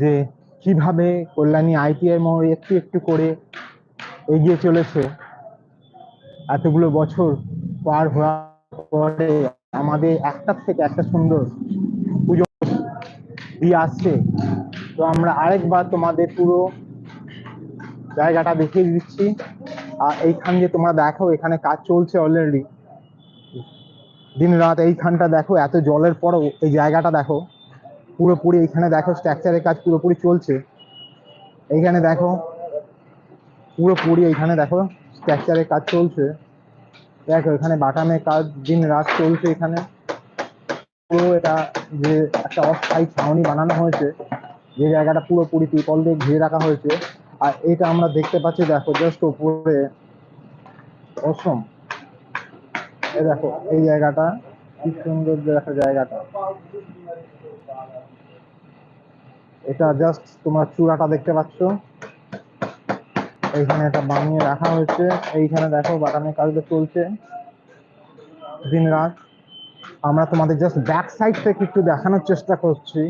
যে কীভাবে কল্যাণী আইটিআই মোড় একটু একটু করে এগিয়ে চলেছে। এতগুলো বছর পার হওয়ার পরে আমাদের একটার থেকে একটা সুন্দর পুজো দিয়ে আসছে। তো আমরা আরেকবার তোমাদের পুরো জায়গাটা দেখিয়ে দিচ্ছি। আর এইখান যে তোমরা দেখো, এখানে কাজ চলছে অলরেডি দিন রাত এইখানটা দেখো, এত জলের পরও এই জায়গাটা দেখো। পুরোপুরি এইখানে দেখো স্ট্রাকচারের কাজ পুরোপুরি চলছে। এইখানে দেখো, পুরোপুরি এইখানে দেখো স্ট্রাকচারের কাজ চলছে। দেখো এখানে বাটামের কাজ, দিন রাত চলছে এখানে। পুরো এটা যে একটা অস্থায়ী ছাউনি বানানো হয়েছে, যে জায়গাটা পুরোপুরি ত্রিপল দিয়ে ঘিরে রাখা হয়েছে। আর এটা আমরা দেখতে পাচ্ছি, দেখো জাস্ট উপরে, অসম। দেখো, এই জায়গাটা কি সুন্দর দেখো জায়গাটা। এটা জাস্ট তোমার চূড়াটা দেখতে পাচ্ছ। এইখানে এটা বানিয়ে রাখা হয়েছে। এইখানে দেখো বাটামের কাজটা চলছে। দিন রাত। আমরা তোমাদের জাস্ট ব্যাক সাইড থেকে একটু দেখানোর চেষ্টা করছি।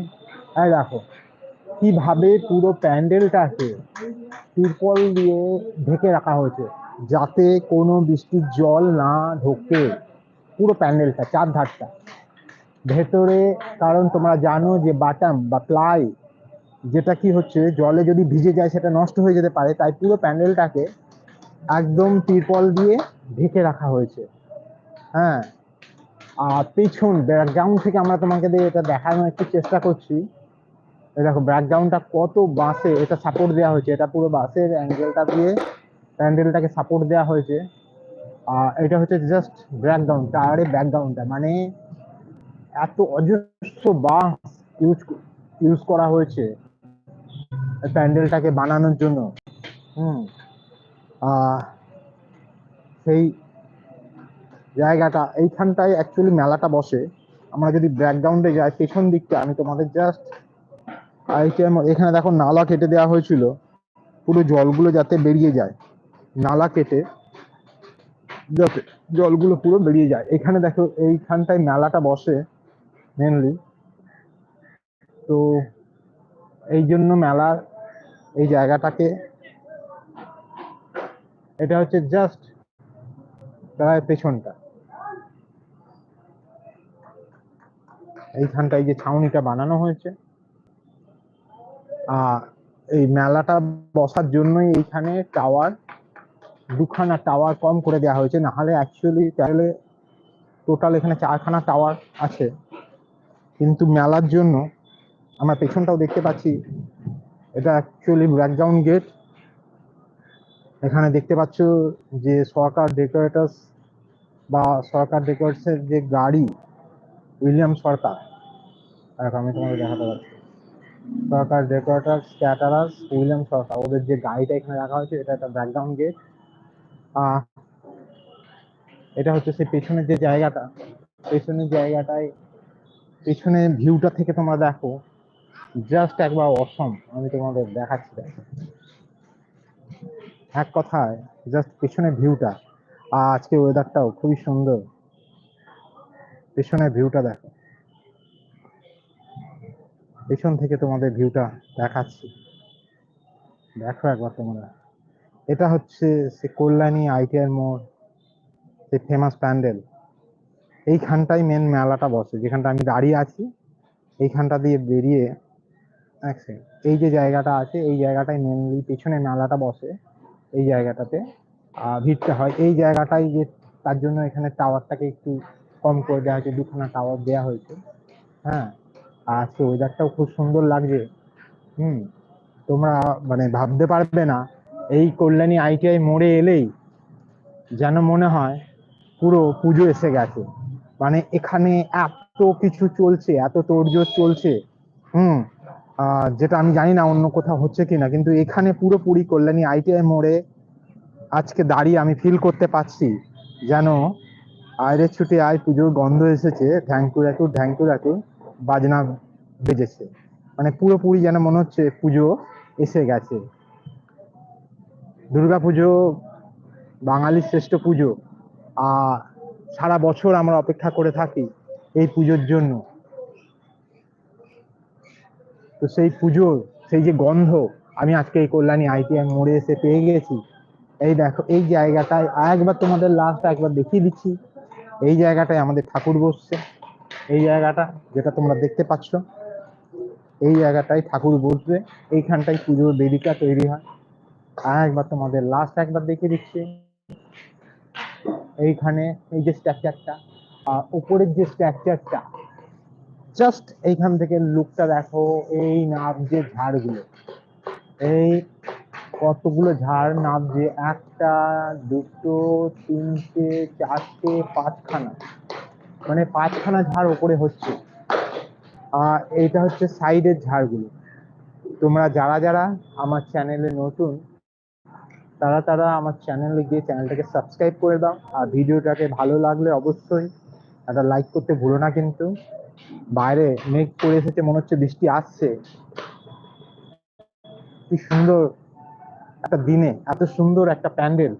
এই দেখো, কীভাবে পুরো প্যান্ডেলটাকে তিরপল দিয়ে ঢেকে রাখা হয়েছে, যাতে কোনো বৃষ্টির জল না ঢোকে। পুরো প্যান্ডেলটা চার ধারটা ভেতরে, কারণ তোমরা জানো যে বাটাম বা প্লাই, যেটা কি হচ্ছে, জলে যদি ভিজে যায় সেটা নষ্ট হয়ে যেতে পারে, তাই পুরো প্যান্ডেলটাকে একদম তিরপল দিয়ে ঢেকে রাখা হয়েছে। হ্যাঁ। আর পেছন, ব্যাকগ্রাউন্ড থেকে আমরা তোমাকে দিয়ে এটা দেখানোর একটু চেষ্টা করছি। দেখো, ব্যাকগ্রাউন্ডটা কত বাসে, এটা সাপোর্ট দেওয়া হয়েছে, এটা পুরো বাসের অ্যাঙ্গেলটা দিয়ে প্যান্ডেলটাকে সাপোর্ট দেওয়া হয়েছে। এটা হচ্ছে জাস্ট ব্যাকগ্রাউন্ড টায়ারের ব্যাকগ্রাউন্ডটা মানে এত অজস্র বাস ইউজ ইউজ করা হয়েছে প্যান্ডেলটাকে বানানোর জন্য। হুম। সেই জায়গাটা, এইখানটায় অ্যাকচুয়ালি মেলাটা বসে। আমরা যদি ব্যাকগ্রাউন্ডে যাই, পেছন দিকটা, আমি তোমাদের জাস্ট এখানে দেখো নালা কেটে দেওয়া হয়েছিল। পুরো জলগুলো যাতে বেরিয়ে যায়, নালা কেটে। যাতে জলগুলো পুরো বেরিয়ে যায়। এখানে দেখো এইখানটায় মেলাটা বসে মেনলি তো এই জন্য মেলার এই জায়গাটাকে এটা হচ্ছে জাস্ট প্রায় পেছনটা। এইখানটায় যে ছাউনিটা বানানো হয়েছে। আর এই মেলাটা বসার জন্যই এইখানে টাওয়ার দুখানা টাওয়ার কম করে দেওয়া হয়েছে না হলে অ্যাকচুয়ালি তাহলে টোটাল এখানে চারখানা টাওয়ার আছে। কিন্তু মেলার জন্য আমরা পেছনটাও দেখতে পাচ্ছি, এটা অ্যাকচুয়ালি ব্যাকগ্রাউন্ড গেট এখানে দেখতে পাচ্ছ যে সরকার ডেকোরেটার্স বা সরকার ডেকোরেটসের যে গাড়ি, উইলিয়াম সরকার। আমি তোমাকে দেখাতে পারছি। Sarkar decorators caterers William Sarkar. ওদের যে গাড়িটা এখানে রাখা হয়েছে, এটা একটা ব্যাকগ্রাউন্ড গেট এটা হচ্ছে সেই পেছনের যে জায়গাটা, পেছনের জায়গাটায়, পেছনের ভিউটা থেকে তোমরা দেখো জাস্ট একবার অসম আমি তোমাদের দেখাচ্ছি এক কথায় জাস্ট পেছনের ভিউটা আর আজকে ওয়েদারটাও খুবই সুন্দর। পেছনের ভিউটা দেখো। পেছন থেকে তোমাদের ভিউটা দেখাচ্ছি। দেখো একবার তোমরা। এটা হচ্ছে সে কল্যাণী আইটিআর মোড়, সে ফেমাস প্যান্ডেল। এইখানটাই মেন মেলাটা বসে, যেখানটা আমি দাঁড়িয়ে আছি, এইখানটা দিয়ে বেরিয়ে এক এই যে জায়গাটা আছে, এই জায়গাটায় মেনলি পেছনে মেলাটা বসে, এই জায়গাটাতে। ভিড়টা হয়, এই জায়গাটাই যে তার জন্য এখানে টাওয়ারটাকে একটু কম করে দেওয়া হয়েছে, দুখানা টাওয়ার দেওয়া হয়েছে। হ্যাঁ আর আজকে ওয়েদারটাও খুব সুন্দর লাগছে। হুম, তোমরা মানে ভাবতে পারবে না এই কল্যাণী আইটিআই মোড়ে এলেই যেন মনে হয় পুরো পুজো এসে গেছে। মানে এখানে এত কিছু চলছে, এত তোড়জোড় চলছে। হুম যেটা আমি জানি না অন্য কোথাও হচ্ছে কিনা, কিন্তু এখানে পুরোপুরি কল্যাণী আইটিআই মোড়ে আজকে দাঁড়িয়ে আমি ফিল করতে পারছি যেন আয়ের ছুটে আয় পুজোর গন্ধ এসেছে ঢ্যাঙ্কু রাখু ঢ্যাঙ্কু রাখু বাজনা বেজেছে। মানে পুরোপুরি যেন মনে হচ্ছে পুজো এসে গেছে। পুজো, বাঙালির শ্রেষ্ঠ পুজো, আর সারা বছর আমরা অপেক্ষা করে থাকি এই পুজোর জন্য। তো সেই পুজোর, সেই যে গন্ধ, আমি আজকে এই কল্যাণী আইটিআই মোড়ে এসে পেয়ে গেছি। এই দেখো, এই জায়গাটায় আর একবার তোমাদের লাস্ট একবার দেখিয়ে দিচ্ছি। এই জায়গাটায় আমাদের ঠাকুর বসছে। এই জায়গাটা, যেটা তোমরা দেখতে পাচ্ছ, এই জায়গাটায় ঠাকুর বসবে। এইখানটায় পুজোর বেদিকা তৈরি হয়। আর একবার তোমাদের লাস্ট একবার দেখিয়ে দিচ্ছি। এইখানে এই যে স্ট্রাকচারটা আর উপরের যে স্ট্রাকচারটা জাস্ট এইখান থেকে লুকটা দেখো, এই নাবছে ঝাড়গুলো, এই কতগুলো ঝাড় নাবছে একটা, দুটো, তিনটে, চারটে, পাঁচখানা মানে পাঁচখানা ঝাড় ওপরে হচ্ছে। আর এইটা হচ্ছে সাইডের ঝাড়গুলো। তোমরা যারা যারা আমার চ্যানেলে নতুন তারা তারা আমার চ্যানেলে গিয়ে চ্যানেলটাকে সাবস্ক্রাইব করে দাও। আর ভিডিওটাকে ভালো লাগলে অবশ্যই একটা লাইক করতে ভুলো না কিন্তু। বাইরে মেঘ করে এসেছে, মনে হচ্ছে বৃষ্টি আসছে। কি সুন্দর একটা দিনে, এত সুন্দর একটা প্যান্ডেল।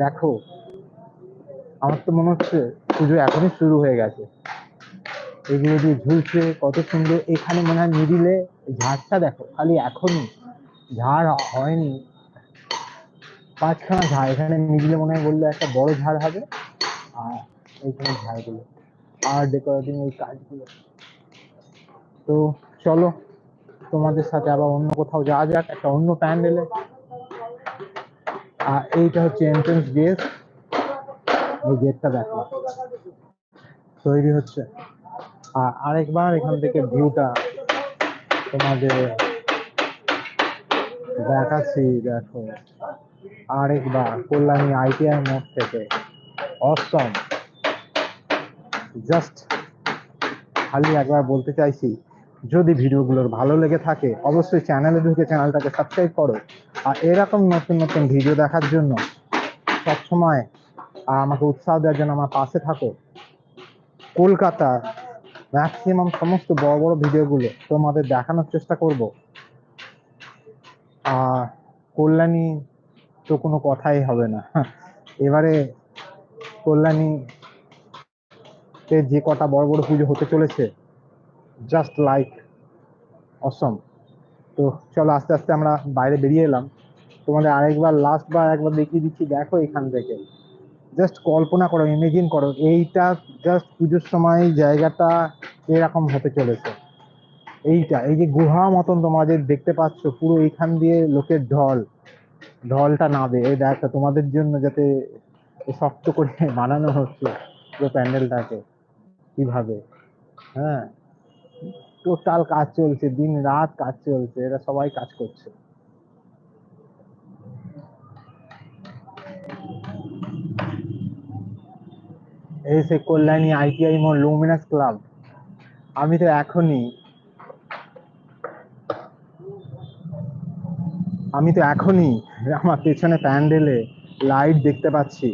দেখো, আমার তো মনে হচ্ছে পুজো এখনই শুরু হয়ে গেছে। এগুলো দিয়ে ঝুলছে, কত সুন্দর। এখানে মনে হয় মিডিলে ঝাড়টা দেখো, খালি এখনই। ঝাড় হয়নি। পাঁচখানা ঝাড়, এখানে মিডিলে মনে হয় বলল একটা বড় ঝাড় হবে, আর এইখানে ঝাড়গুলো আর ডেকোরেটিং এই কাজগুলো। তো চলো, তোমাদের সাথে আবার অন্য কোথাও যাওয়া যাক, একটা অন্য প্যান্ডেলে। আর এইটা হচ্ছে এন্ট্রেন্স গেট এই গেটটা দেখো। তৈরি হচ্ছে। আর আরেকবার এখান থেকে ভিউটা তোমাদের দেখাচ্ছি, দেখো। আরেকবার, কল্যাণী আইটিআই মোড় থেকে। অসম জাস্ট খালি একবার বলতে চাইছি, যদি ভিডিওগুলোর ভালো লেগে থাকে, অবশ্যই চ্যানেলে ঢুকে চ্যানেলটাকে সাবস্ক্রাইব করো। আর এরকম নতুন নতুন ভিডিও দেখার জন্য সবসময় আমাকে উৎসাহ দেওয়ার জন্য আমার পাশে থাকো। কলকাতা ম্যাক্সিমাম সমস্ত বড় বড় ভিডিওগুলো তোমাদের দেখানোর চেষ্টা করব। কল্যাণী তো কোনো কথাই হবে না। এবারে কল্যাণী যে কটা বড় বড় পুজো হতে চলেছে জাস্ট লাইক অসম তো চলো আস্তে আস্তে আমরা বাইরে বেরিয়ে এলাম। তোমাদের আরেকবার লাস্ট বার একবার দেখিয়ে দিচ্ছি, দেখো এখান থেকে। জাস্ট কল্পনা করো ইমেজিন করো, এইটা জাস্ট পুজোর সময় জায়গাটা এরকম হতে চলেছে। এইটা, এই যে গুহা মতন তোমরা যে দেখতে পাচ্ছ, পুরো এইখান দিয়ে লোকের ঢল, ঢলটা নাবে এই দেখো, তোমাদের জন্য যাতে শক্ত করে বানানো হচ্ছে পুরো প্যান্ডেলটাকে, কীভাবে? হ্যাঁ? টোটাল কাজ চলছে, দিন রাত কাজ চলছে, এরা সবাই কাজ করছে। এই সে কল্যাণী আইটিআই মোড় লুমিনাস ক্লাব। আমি তো এখনই আমি তো এখনই আমার পেছনে প্যান্ডেলে লাইট দেখতে পাচ্ছি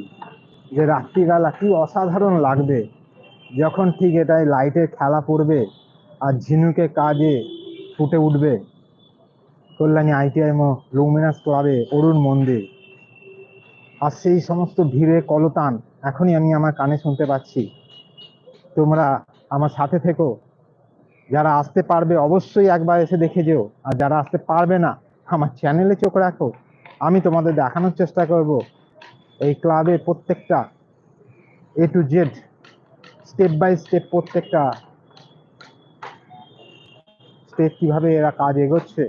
যে রাত্রিবেলা কি অসাধারণ লাগবে। যখন ঠিক এটাই লাইটের খেলা পড়বে আর ঝিনুকে কাজে ফুটে উঠবে। কল্যাণী আইটিআই মো লুমিনাস ক্লাবে অরুণ মন্দির। আর সেই সমস্ত ভিড়ে কলতান এখনই আমি আমার কানে শুনতে পাচ্ছি। তোমরা আমার সাথে থেকো। যারা আসতে পারবে অবশ্যই একবার এসে দেখে যেও। আর যারা আসতে পারবে না আমার চ্যানেলে চোখ রাখো। আমি তোমাদের দেখানোর চেষ্টা করব। এই ক্লাবে প্রত্যেকটা A to Z step by step প্রত্যেকটা স্টেপ কীভাবে এরা কাজ এগোচ্ছে।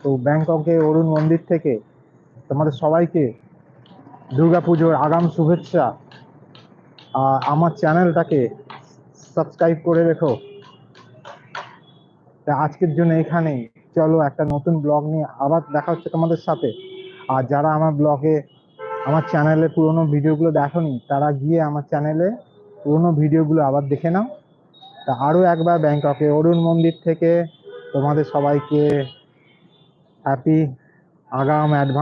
তো ব্যাংককে, অরুণ মন্দির থেকে তোমাদের সবাইকে দুর্গাপুজোর আগাম শুভেচ্ছা। আর আমার চ্যানেলটাকে সাবস্ক্রাইব করে রেখো। আজকের জন্য এখানেই। চলো একটা নতুন ব্লগ নিয়ে আবার দেখা হচ্ছে তোমাদের সাথে। আর যারা আমার ব্লগে, আমার চ্যানেলে পুরোনো ভিডিওগুলো দেখোনি, তারা গিয়ে আমার চ্যানেলে পুরোনো ভিডিওগুলো আবার দেখে নাও। তা আরও একবার ব্যাংককে, অরুণ মন্দির থেকে তোমাদের সবাইকে হ্যাপি আগাম অ্যাডভান্স